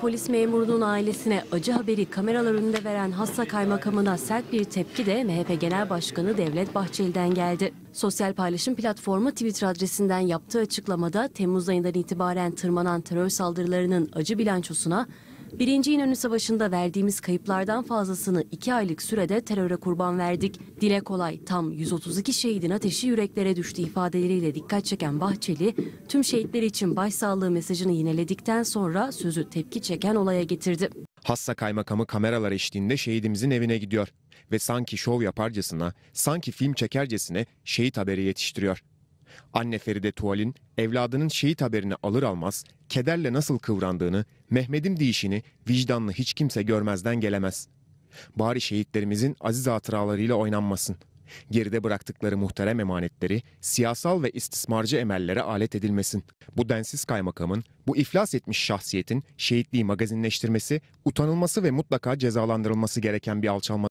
Polis memurunun ailesine acı haberi kameralar önünde veren Hassa Kaymakamı'na sert bir tepki de MHP Genel Başkanı Devlet Bahçeli'den geldi. Sosyal paylaşım platformu Twitter adresinden yaptığı açıklamada Temmuz ayından itibaren tırmanan terör saldırılarının acı bilançosuna Birinci İnönü Savaşı'nda verdiğimiz kayıplardan fazlasını iki aylık sürede teröre kurban verdik. Dile kolay tam 132 şehidin ateşi yüreklere düştü ifadeleriyle dikkat çeken Bahçeli, tüm şehitler için başsağlığı mesajını yineledikten sonra sözü tepki çeken olaya getirdi. Hassa kaymakamı kameralar eşliğinde şehidimizin evine gidiyor ve sanki şov yaparcasına, sanki film çekercesine şehit haberi yetiştiriyor. Anne Feride Tuval'in evladının şehit haberini alır almaz kederle nasıl kıvrandığını, Mehmet'im deyişini vicdanlı hiç kimse görmezden gelemez. Bari şehitlerimizin aziz hatıralarıyla oynanmasın. Geride bıraktıkları muhterem emanetleri siyasal ve istismarcı emellere alet edilmesin. Bu densiz kaymakamın, bu iflas etmiş şahsiyetin şehitliği magazinleştirmesi, utanılması ve mutlaka cezalandırılması gereken bir alçalma